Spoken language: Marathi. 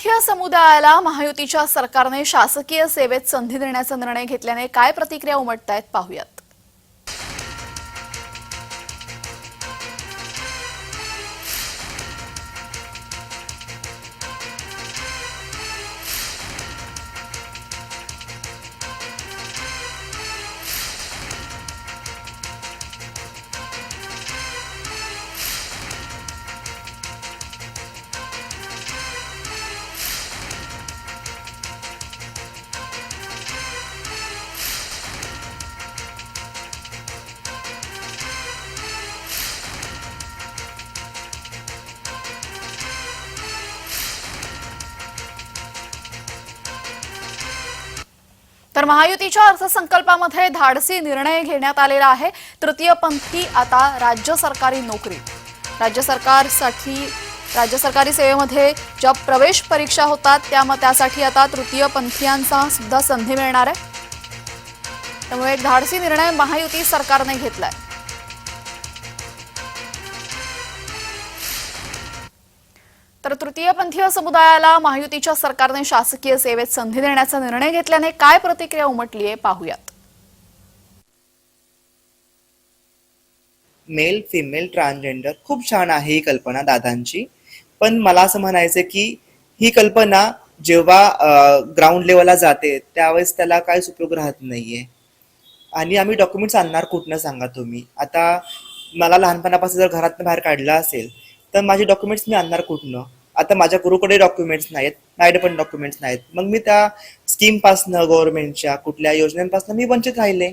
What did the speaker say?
तृतीयपंथीय समुदायाला महायुतीच्या सरकारने शासकीय सेवेत संधी देण्याचा निर्णय घेतल्याने काय प्रतिक्रिया उमटतायत पाहूयात. तर महायुतीच्या अर्थसंकल्पामध्ये धाडसी निर्णय घेण्यात आलेला आहे. तृतीयपंथी आता राज्य सरकारी नोकरी. राज्य सरकारसाठी राज्य सरकारी सेवेमध्ये ज्या प्रवेश परीक्षा होतात त्या त्यासाठी आता तृतीयपंथीयांचा सुद्धा संधी मिळणार आहे. त्यामुळे धाडसी निर्णय महायुती सरकारने घेतलाय. तर तृतीयपंथीय समुदायाला महायुतीच्या सरकारने शासकीय सेवेत संधी देण्याचा निर्णय घेतल्याने काय प्रतिक्रिया उमटली आहे पाहूयात. मेल फिमेल ट्रान्सजेंडर खूप छान आहे ही कल्पना दादांची. पण मला असं म्हणायचं की ही कल्पना जेव्हा ग्राउंड लेवलला जाते त्यावेळेस त्याला काहीच उपयोग राहत नाहीये. आणि आम्ही डॉक्युमेंट्स आणणार कुठनं सांगा तुम्ही. आता मला लहानपणापासून जर घरातनं बाहेर काढलं असेल तर माझे डॉक्युमेंट्स मी आणणार कुठनं? आता माझ्या गुरुकडे डॉक्युमेंट्स नाहीत माझ्याकडे पण डॉक्युमेंट्स नाहीत. मग मी त्या स्कीमपासनं गव्हर्नमेंटच्या कुठल्या योजनांपासून मी वंचित राहिले.